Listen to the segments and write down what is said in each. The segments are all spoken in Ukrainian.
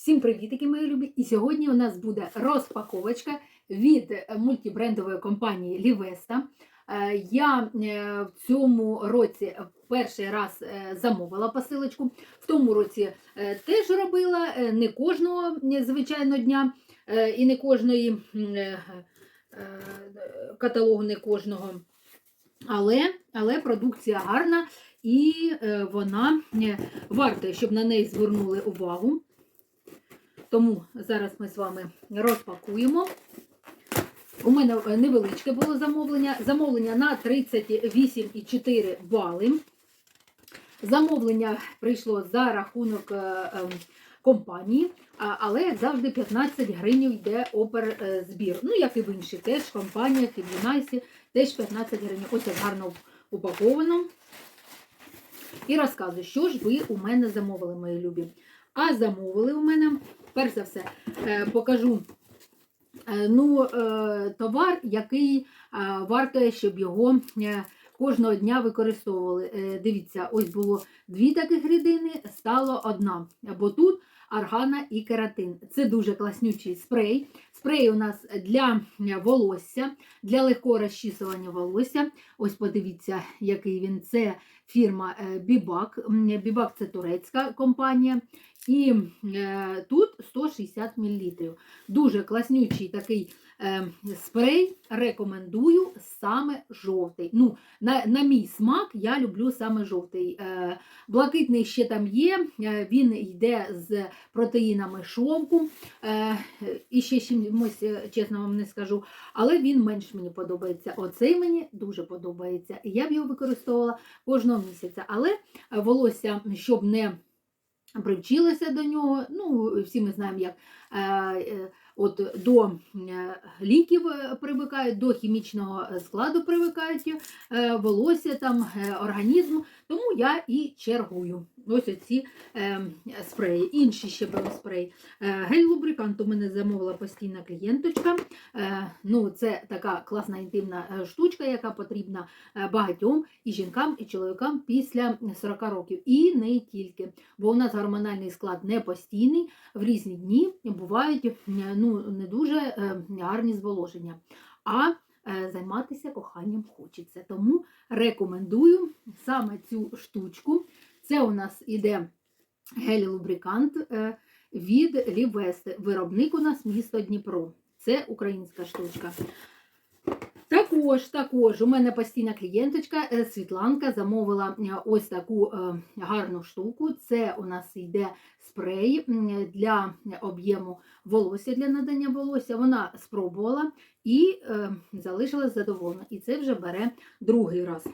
Всім привітики, мої любі! І сьогодні у нас буде розпаковочка від е, мультибрендової компанії Лівеста. Е, Я е, в цьому році перший раз замовила посилочку. В тому році теж робила не кожного, звичайно, дня і не кожної каталогу, не кожного. Але, але продукція гарна і вона варта, щоб на неї звернули увагу. Тому зараз ми з вами розпакуємо. У мене е, невеличке було замовлення. Замовлення на 38,4 бали. Замовлення прийшло за рахунок е, е, компанії, але, як завжди, 15 гривень йде оперзбір. Ну, як і в інших теж компаніях, і в Юнайсі теж 15 гривень. Ось як гарно упаковано. І розказую, що ж ви у мене замовили, мої любі. А замовили у мене, перш за все, е, покажу е, ну, е, товар, який варто, щоб його кожного дня використовували. Дивіться, ось було дві таких рідини, стало одна. Бо тут аргана і кератин. Це дуже класнючий спрей. Спрей у нас для волосся, для легкого розчісування волосся. Ось подивіться, який він. Це фірма Бібак. Бібак це турецька компанія. І е, тут 160 мл. Дуже класнючий такий е, спрей. Рекомендую саме жовтий. Ну, на, на мій смак я люблю саме жовтий. Е, блакитний ще там є, е, він йде з протеїнами шовку. Е, і ще чимось, е, чесно вам не скажу, але він менш мені подобається. Оцей мені дуже подобається. Я б його використовувала кожного місяця. Але волосся, щоб не привчилася до нього. Ну, всі ми знаємо, як е, е, от до е, ліків е, привикають, до хімічного складу привикають е, волосся, там, організм. Тому я і чергую. Ось оці спреї. Інші ще беру спрей. Е, гель-лубрикант у мене замовила постійна клієнточка. Ну, це така класна інтимна штучка, яка потрібна багатьом і жінкам, і чоловікам після 40 років. І не тільки. Бо у нас гормональний склад не постійний, в різні дні бувають е, ну, не дуже е, гарні зволоження. А е, займатися коханням хочеться. Тому рекомендую саме цю штучку. Це у нас іде гель-лубрикант е, від Лівести. Виробник у нас місто Дніпро. Це українська штучка. Також, також у мене постійна клієнточка е, Світланка замовила е, ось таку е, гарну штуку. Це у нас йде спрей для об'єму волосся, для надання волосся. Вона спробувала і залишилась задоволена. І це вже бере другий раз.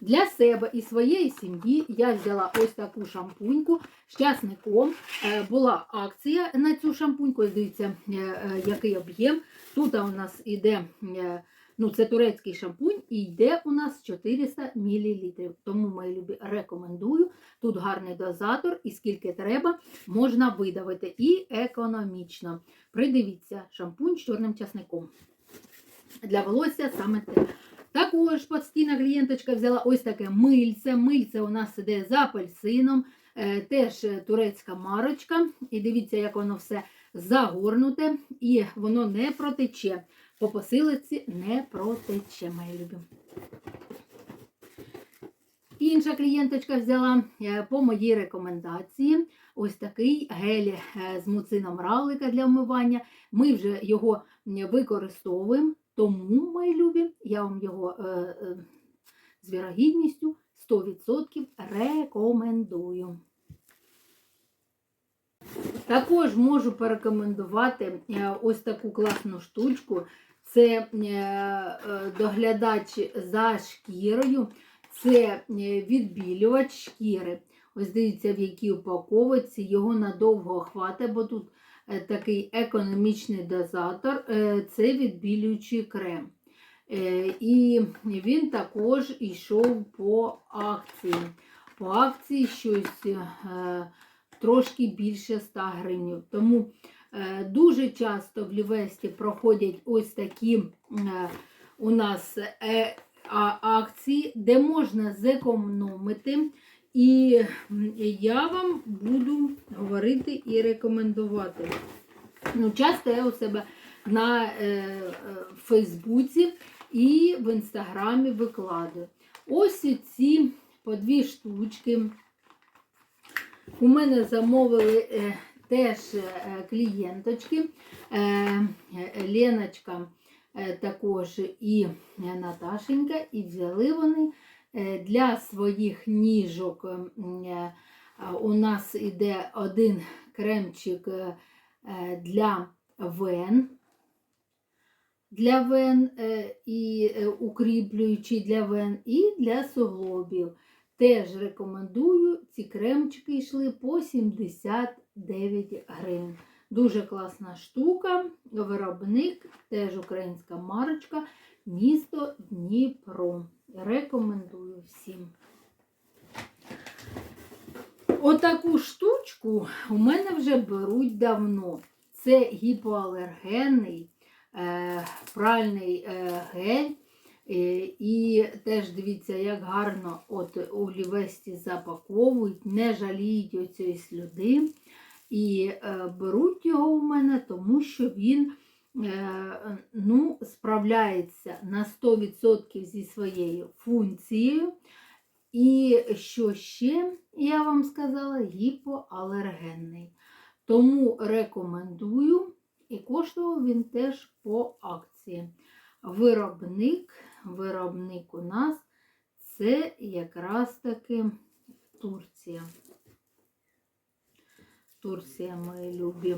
Для себе і своєї сім'ї я взяла ось таку шампуньку з часником. Е, Була акція на цю шампуньку. Дивіться, е, е, який об'єм. Тут у нас іде, е, ну це турецький шампунь, і йде у нас 400 мл. Тому, мої любі, рекомендую. Тут гарний дозатор, і скільки треба, можна видавити. І економічно. Придивіться, шампунь з чорним часником. Для волосся саме те. Також постійна клієнточка взяла ось таке мильце. Мильце у нас іде з апельсином, е, теж турецька марочка. І дивіться, як воно все загорнуте, і воно не протече. По посилиці не протече, мої любі. Інша клієнточка взяла е, по моїй рекомендації ось такий гель е, з муцином равлика для вмивання. Ми вже його використовуємо, тому, мої любі, я вам його е, е, з вірогідністю 100% рекомендую. Також можу порекомендувати е, ось таку класну штучку. Це е, е, доглядач за шкірою, це відбілювач шкіри. Ось дивіться, в якій упаковці його надовго хватить, бо тут такий економічний дозатор, е, це відбілюючий крем. Е, І він також йшов по акції. По акції щось е, трошки більше 100 гривень. Тому е, дуже часто в Лівесті проходять ось такі е, у нас е, акції, де можна зекономити І я вам буду говорити і рекомендувати. Ну, часто я у себе на е, е, Фейсбуці і в Інстаграмі викладаю. Ось ці по дві штучки. У мене замовили е, теж е, клієнточки. Е, е, Леночка е, також і Наташенька, і взяли вони для своїх ніжок. м, е, У нас іде один кремчик е, е, для вен. Для вен е, і е, укріплюючий для вен, і для суглобів. Теж рекомендую. Ці кремчики йшли по 79 гривень. Дуже класна штука. Виробник, теж українська марочка, місто Дніпро. Рекомендую всім. Отаку штучку у мене вже беруть давно. Це гіпоалергенний е, пральний е, гель. Е, І теж дивіться, як гарно от у лівесті запаковують, не жаліють оцієї слюди. І е, беруть його у мене, тому що він ну, справляється на 100% зі своєю функцією. І що ще, я вам сказала, гіпоалергенний. Тому рекомендую, і коштував він теж по акції. Виробник, виробник у нас це якраз таки Турція. Турція, мої любі.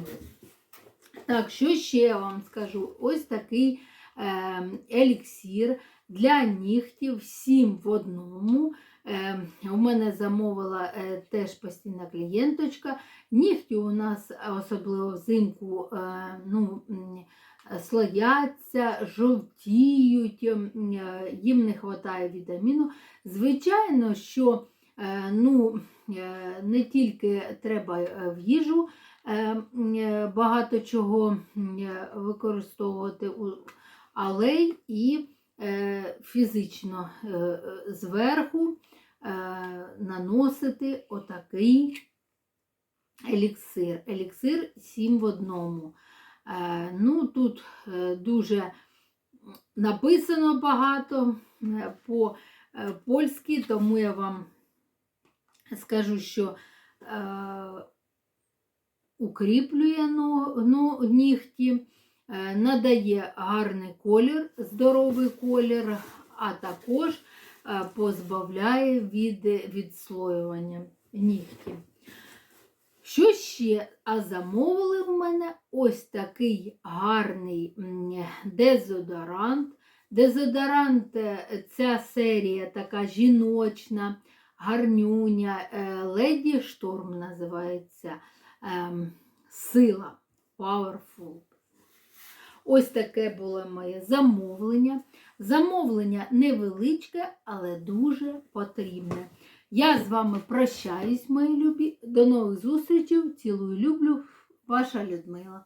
Так, що ще я вам скажу? Ось такий е, еліксір для нігтів 7 в одному. Е, у мене замовила е, теж постійна клієнточка. Нігті у нас, особливо взимку, е, ну, слояться, жовтіють, е, їм не вистачає вітаміну. Звичайно, що е, ну, е, не тільки треба е, в їжу е, е, багато чого е, використовувати, але і е, фізично е, е, зверху е, наносити отакий еліксир. Еліксир 7 в одному. Е, Ну, тут е, дуже написано багато е, по е, польськи, тому я вам скажу, що е, укріплює но- нігті, е, надає гарний колір, здоровий колір, а також е, позбавляє від відслоювання нігтів. Що ще? А замовили в мене ось такий гарний дезодорант. Дезодорант, е, ця серія така жіночна, гарнюня, Леді Шторм називається ем, Сила Powerful. Ось таке було моє замовлення. Замовлення невеличке, але дуже потрібне. Я з вами прощаюсь, мої любі. До нових зустрічей. Цілую, люблю. Ваша Людмила.